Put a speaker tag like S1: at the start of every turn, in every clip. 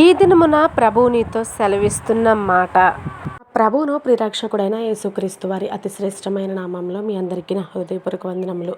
S1: ఈ దినమున ప్రభువు నీతో సెలవిస్తున్న మాట. ప్రభువును ప్రిరక్షకుడైన యేసుక్రీస్తు వారి అతి శ్రేష్టమైన నామంలో మీ అందరికీ నా హృదయపూర్వక వందనములు.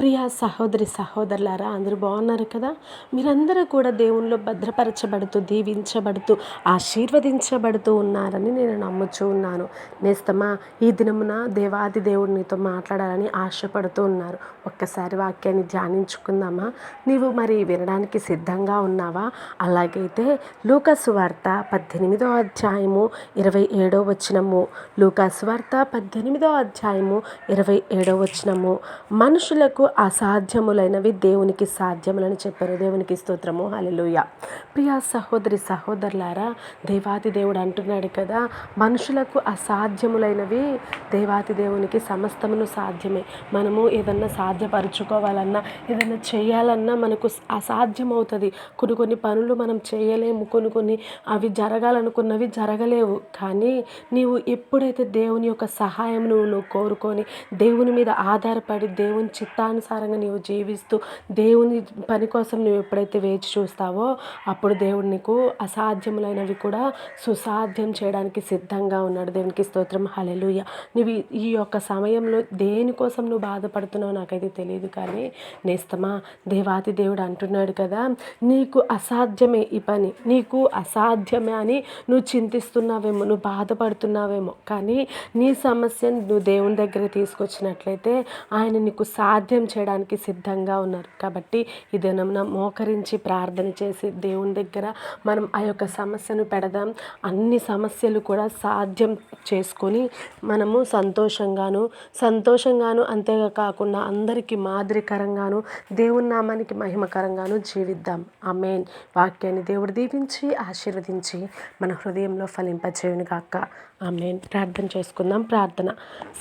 S1: ప్రియ సహోదరి సహోదరులారా అందరూ బాగున్నారు కదా? మీరందరూ కూడా దేవునిలో భద్రపరచబడుతూ దీవించబడుతూ ఆశీర్వదించబడుతూ ఉన్నారని నేను నమ్ముచూ ఉన్నాను. నేస్తమా ఈ దినమున దేవాది దేవుడినితో మాట్లాడాలని ఆశపడుతూ ఉన్నారు. ఒక్కసారి వాక్యాన్ని ధ్యానించుకుందామా? నీవు మరి వినడానికి సిద్ధంగా ఉన్నావా? అలాగైతే లూకసు వార్త పద్దెనిమిదో అధ్యాయము ఇరవై ఏడో వచనము. లూకాసు వార్త పద్దెనిమిదో అధ్యాయము ఇరవై ఏడో వచనము. మనుషులకు అసాధ్యములైనవి దేవునికి సాధ్యములని చెప్పారు. దేవునికి స్తోత్రము. హలలుయ ప్రియా సహోదరి సహోదరులారా దేవాతి దేవుడు అంటున్నాడు కదా మనుషులకు అసాధ్యములైనవి దేవాతి దేవునికి సమస్తమును సాధ్యమే. మనము ఏదన్నా సాధ్యపరుచుకోవాలన్నా ఏదైనా చేయాలన్నా మనకు అసాధ్యమవుతుంది. కొన్ని కొన్ని పనులు మనం చేయలేము. కొన్ని కొన్ని అవి జరగాలనుకున్నవి జరగలేవు. కానీ నీవు ఎప్పుడైతే దేవుని యొక్క సహాయం నువ్వు కోరుకొని దేవుని మీద ఆధారపడి దేవుని చిత్తానుసారంగా నీవు జీవిస్తూ దేవుని పని కోసం నువ్వు ఎప్పుడైతే వేచి చూస్తావో అప్పుడు దేవుడు నీకు అసాధ్యములైనవి కూడా సుసాధ్యం చేయడానికి సిద్ధంగా ఉన్నాడు. దేవునికి స్తోత్రం. హలెలుయ నువ్వు ఈ యొక్క సమయంలో దేనికోసం నువ్వు బాధపడుతున్నావు నాకైతే తెలియదు కానీ నేస్తమా దేవాతి దేవుడు అంటున్నాడు కదా నీకు అసాధ్యమే ఈ పని నీకు అసాధ్యమే అని నువ్వు చింతిస్తున్నావేమో నువ్వు బాధపడుతున్నావేమో కానీ నీ సమస్యను నువ్వు దేవుని దగ్గర తీసుకొచ్చినట్లయితే ఆయన నీకు సాధ్యం చేయడానికి సిద్ధంగా ఉన్నారు. కాబట్టి ఈ దినమున మోకరించి ప్రార్థన చేసి దేవుని దగ్గర మనం ఆ యొక్క సమస్యను పెడదాం. అన్ని సమస్యలు కూడా సాధ్యం చేసుకొని మనము సంతోషంగాను సంతోషంగాను అంతేకాకుండా అందరికీ మాదిరికరంగాను దేవుని నామానికి మహిమకరంగాను జీవిద్దాం. ఆమెన్. వాక్యాన్ని దేవుడు దీవించి ఆశీర్వదించి మన హృదయంలో ఫలింపచేయును ఆమె ప్రార్థన చేసుకుందాం. ప్రార్థన.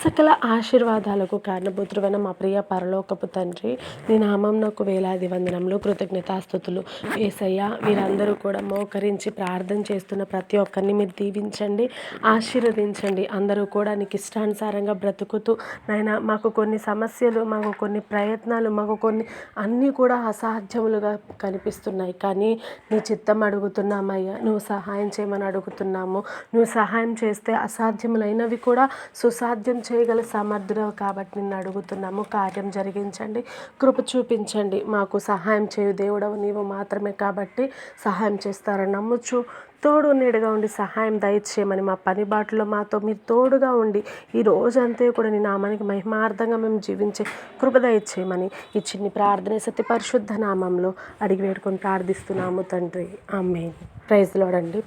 S1: సకల ఆశీర్వాదాలకు కారణభూతుడైన మా ప్రియ పరలోకపు తండ్రి నీ నామం నాకు వేలాది వందనములు కృతజ్ఞతాస్థుతులు. ఏసయ్య వీరందరూ కూడా మోకరించి ప్రార్థన చేస్తున్న ప్రతి ఒక్కరిని మీరు దీవించండి ఆశీర్వదించండి. అందరూ కూడా నీకు ఇష్టానుసారంగా బ్రతుకుతూ నాయన మాకు కొన్ని సమస్యలు మాకు కొన్ని ప్రయత్నాలు మాకు కొన్ని అన్నీ కూడా అసాధ్యములుగా కనిపిస్తున్నాయి. కానీ నీ చిత్తం అడుగుతున్నామయ్యా నువ్వు సహాయం చేయమని అడుగుతున్నాము. నువ్వు సహాయం చేస్తే అసాధ్యములైనవి కూడా సుసాధ్యం చేయగల సమర్థుడు కాబట్టి నిన్ను అడుగుతున్నాము. కార్యం జరిగించండి. కృప చూపించండి. మాకు సహాయం చేయు దేవుడవు నీవు మాత్రమే కాబట్టి సహాయం చేస్తారని నమ్ముచు తోడు నీడగా ఉండి సహాయం దయచేయమని మా పని బాటలో మాతో మీరు తోడుగా ఉండి ఈ రోజంతా కూడా నీ నామానికి మహిమార్థంగా మేము జీవించే కృప దయచేయమని ఈ చిన్ని ప్రార్థన సత్య పరిశుద్ధ నామంలో అడిగి వేడుకొని ప్రార్థిస్తున్నాము తండ్రి. ఆమె ప్రైజ్ లోడండి